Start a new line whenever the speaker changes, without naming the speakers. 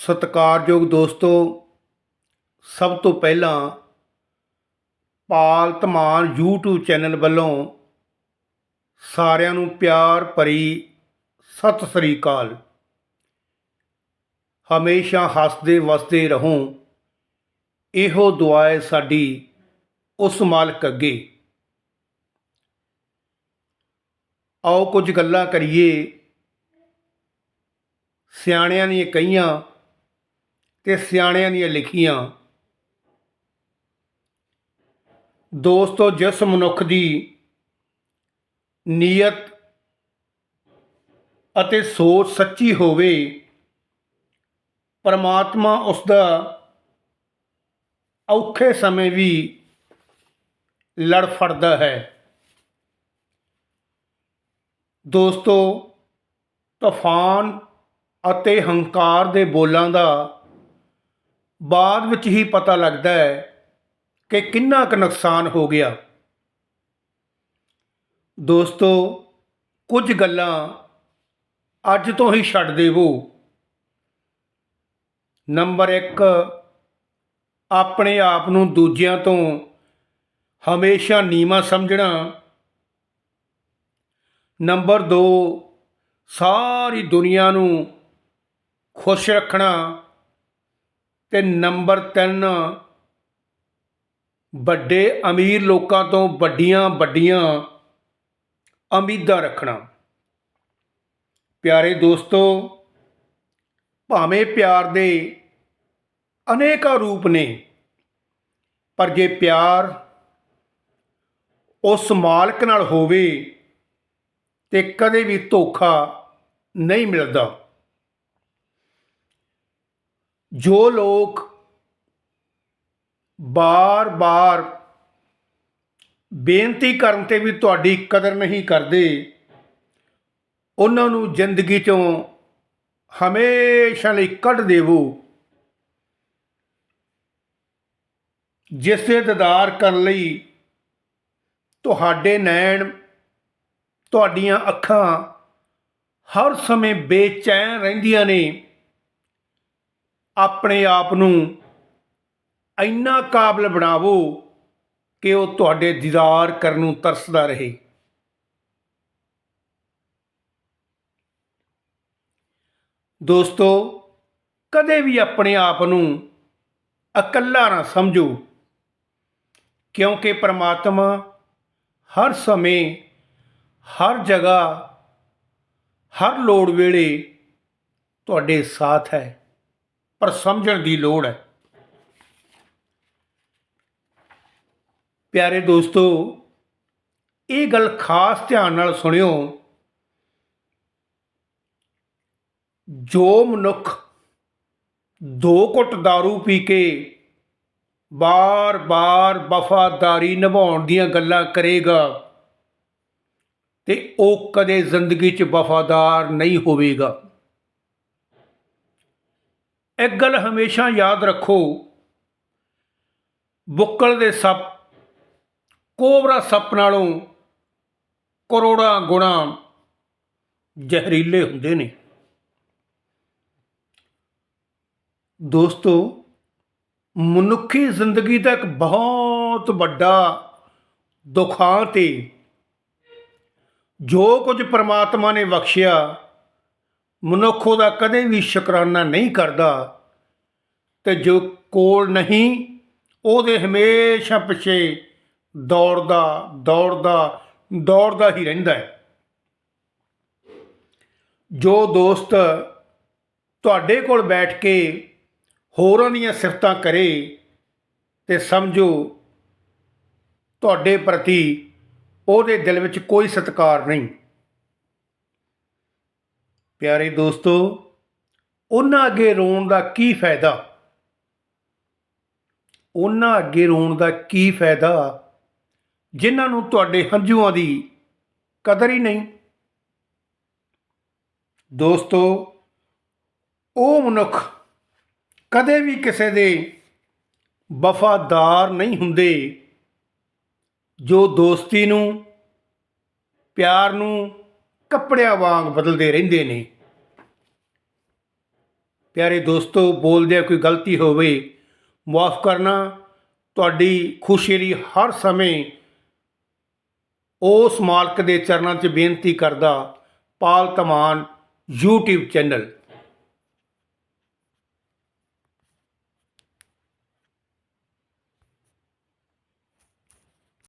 ਸਤਿਕਾਰਯੋਗ ਦੋਸਤੋ, ਸਭ ਤੋਂ ਪਹਿਲਾਂ ਪਾਲ ਧਮਾਨ YouTube ਚੈਨਲ ਵੱਲੋਂ ਸਾਰਿਆਂ ਨੂੰ ਪਿਆਰ ਭਰੀ ਸਤਿ ਸ੍ਰੀ ਅਕਾਲ। ਹਮੇਸ਼ਾ ਹੱਸਦੇ ਵਸਦੇ ਰਹੋ। ਇਹੋ ਦੁਆ ਹੈ ਸਾਡੀ ਉਸ ਮਾਲਕ ਅੱਗੇ। ਆਓ ਕੁਝ ਗੱਲਾਂ ਕਰੀਏ। ਸਿਆਣਿਆਂ ਦੀਆਂ ਕਹੀਆਂ ਤੇ ਸਿਆਣਿਆਂ ਦੀਆਂ ਲਿਖੀਆਂ ਦੋਸਤੋ ਜਿਸ ਮਨੁੱਖ ਦੀ ਨੀਅਤ ਅਤੇ ਸੋਚ ਸੱਚੀ ਹੋਵੇ, ਪਰਮਾਤਮਾ ਉਸ ਦਾ ਔਖੇ ਸਮੇਂ ਵੀ ਲੜ ਫੜਦਾ ਹੈ। ਦੋਸਤੋ, ਤੂਫਾਨ ਅਤੇ ਹੰਕਾਰ ਦੇ ਬੋਲਾਂ ਦਾ ਬਾਅਦ ਵਿੱਚ ਹੀ ਪਤਾ ਲੱਗਦਾ ਹੈ ਕਿ ਕਿੰਨਾ ਕੁ ਨੁਕਸਾਨ ਹੋ ਗਿਆ। ਦੋਸਤੋ, ਕੁਝ ਗੱਲਾਂ ਅੱਜ ਤੋਂ ਹੀ ਛੱਡ ਦੇਵੋ। ਨੰਬਰ 1 ਆਪਣੇ ਆਪ ਨੂੰ ਦੂਜਿਆਂ ਤੋਂ ਹਮੇਸ਼ਾ ਨੀਵਾਂ ਸਮਝਣਾ। ਨੰਬਰ 2 ਸਾਰੀ ਦੁਨੀਆ ਨੂੰ ਖੁਸ਼ ਰੱਖਣਾ। ਅਤੇ ਨੰਬਰ ਤਿੰਨ, ਵੱਡੇ ਅਮੀਰ ਲੋਕਾਂ ਤੋਂ ਵੱਡੀਆਂ ਵੱਡੀਆਂ ਉਮੀਦਾਂ ਰੱਖਣਾ। ਪਿਆਰੇ ਦੋਸਤੋ, ਭਾਵੇਂ ਪਿਆਰ ਦੇ ਅਨੇਕਾਂ ਰੂਪ ਨੇ, ਪਰ ਜੇ ਪਿਆਰ ਉਸ ਮਾਲਕ ਨਾਲ ਹੋਵੇ ਤੇ ਕਦੇ ਵੀ ਧੋਖਾ ਨਹੀਂ ਮਿਲਦਾ। ਜੋ ਲੋਕ ਬਾਰ-ਬਾਰ ਬੇਨਤੀ ਕਰਨ ਤੇ ਵੀ ਤੁਹਾਡੀ ਕਦਰ ਨਹੀਂ ਕਰਦੇ, ਉਹਨਾਂ ਨੂੰ ਜ਼ਿੰਦਗੀ ਚੋਂ ਹਮੇਸ਼ਾ ਲਈ ਕੱਢ ਦੇਵੋ। ਜਿਸ ਦੇ ਦੀਦਾਰ ਕਰਨ ਲਈ ਤੁਹਾਡੇ ਨੈਣ, ਤੁਹਾਡੀਆਂ ਅੱਖਾਂ ਹਰ ਸਮੇਂ ਬੇਚੈਨ ਰਹਿੰਦੀਆਂ ਨੇ। ਆਪਣੇ ਆਪ ਨੂੰ ਇੰਨਾ ਕਾਬਲ ਬਣਾਵੋ ਕਿ ਉਹ ਤੁਹਾਡੇ ਦੀਦਾਰ ਕਰਨ ਨੂੰ ਤਰਸਦਾ ਰਹੇ। ਦੋਸਤੋ, ਕਦੇ ਵੀ ਆਪਣੇ ਆਪ ਨੂੰ ਇਕੱਲਾ ਨਾ ਸਮਝੋ, ਕਿਉਂਕਿ ਪ੍ਰਮਾਤਮਾ ਹਰ ਸਮੇਂ, ਹਰ ਜਗ੍ਹਾ, ਹਰ ਲੋੜ ਵੇਲੇ ਤੁਹਾਡੇ ਸਾਥ ਹੈ। ਪਰ ਸਮਝਣ ਦੀ ਲੋੜ ਹੈ। ਪਿਆਰੇ ਦੋਸਤੋ, ਇਹ ਗੱਲ ਖਾਸ ਧਿਆਨ ਨਾਲ ਸੁਣਿਓ। ਜੋ ਮਨੁੱਖ ਦੋ ਘੁੱਟ दारू ਪੀ ਕੇ ਬਾਰ-ਬਾਰ ਵਫਾਦਾਰੀ ਨਿਭਾਉਣ ਦੀਆਂ ਗੱਲਾਂ ਕਰੇਗਾ ਤੇ ਉਹ ਕਦੇ ਜ਼ਿੰਦਗੀ 'ਚ ਵਫਾਦਾਰ ਨਹੀਂ ਹੋਵੇਗਾ। ਇੱਕ ਗੱਲ ਹਮੇਸ਼ਾ ਯਾਦ ਰੱਖੋ, ਬੁੱਕਲ ਦੇ ਸੱਪ, ਕੋਬਰਾ ਸੱਪ ਨਾਲੋਂ ਕਰੋੜਾਂ ਗੁਣਾ ਜ਼ਹਿਰੀਲੇ ਹੁੰਦੇ ਨੇ। ਦੋਸਤੋ, ਮਨੁੱਖੀ ਜ਼ਿੰਦਗੀ ਦਾ ਇੱਕ ਬਹੁਤ ਵੱਡਾ ਦੁਖਾਂਤ ਏ। ਜੋ ਕੁਝ ਪ੍ਰਮਾਤਮਾ ਨੇ ਬਖਸ਼ਿਆ ਮਨੁੱਖ ਉਹਦਾ ਕਦੇ ਵੀ ਸ਼ੁਕਰਾਨਾ ਨਹੀਂ ਕਰਦਾ ਤੇ ਜੋ ਕੋਲ ਨਹੀਂ, ਉਹਦੇ ਹਮੇਸ਼ਾ ਪਿੱਛੇ ਦੌੜਦਾ ਦੌੜਦਾ ਦੌੜਦਾ ਹੀ ਰਹਿੰਦਾ ਹੈ। ਜੋ ਦੋਸਤ ਤੁਹਾਡੇ ਕੋਲ ਬੈਠ ਕੇ ਹੋਰਾਂ ਦੀਆਂ ਸਿਫਤਾਂ ਕਰੇ ਤੇ ਸਮਝੋ ਤੁਹਾਡੇ ਪ੍ਰਤੀ ਉਹਦੇ ਦਿਲ ਵਿੱਚ ਕੋਈ ਸਤਿਕਾਰ ਨਹੀਂ। ਪਿਆਰੇ ਦੋਸਤੋ, ਉਹਨਾਂ ਅੱਗੇ ਰੋਣ ਦਾ ਕੀ ਫਾਇਦਾ? ਉਹਨਾਂ ਅੱਗੇ ਰੋਣ ਦਾ ਕੀ ਫਾਇਦਾ? ਜਿਨ੍ਹਾਂ ਨੂੰ ਤੁਹਾਡੇ ਹੰਝੂਆਂ ਦੀ ਕਦਰ ਹੀ ਨਹੀਂ। ਦੋਸਤੋ, ਉਹ ਮਨੁੱਖ ਕਦੇ ਵੀ ਕਿਸੇ ਦੇ ਵਫਾਦਾਰ ਨਹੀਂ ਹੁੰਦੇ, ਜੋ ਦੋਸਤੀ ਨੂੰ, ਪਿਆਰ ਨੂੰ ਕੱਪੜਿਆਂ ਵਾਂਗ ਬਦਲਦੇ ਰਹਿੰਦੇ ਨੇ। ਪਿਆਰੇ ਦੋਸਤੋ, ਬੋਲਦਿਆਂ ਕੋਈ ਗਲਤੀ ਹੋਵੇ, ਮਾਫ ਕਰਨਾ ਤੁਹਾਡੀ ਖੁਸ਼ੀ ਲਈ ਹਰ ਸਮੇਂ ਉਸ ਮਾਲਕ ਦੇ ਚਰਨਾਂ 'ਚ ਬੇਨਤੀ ਕਰਦਾ, ਪਾਲ ਤਮਾਨ YouTube ਚੈਨਲ।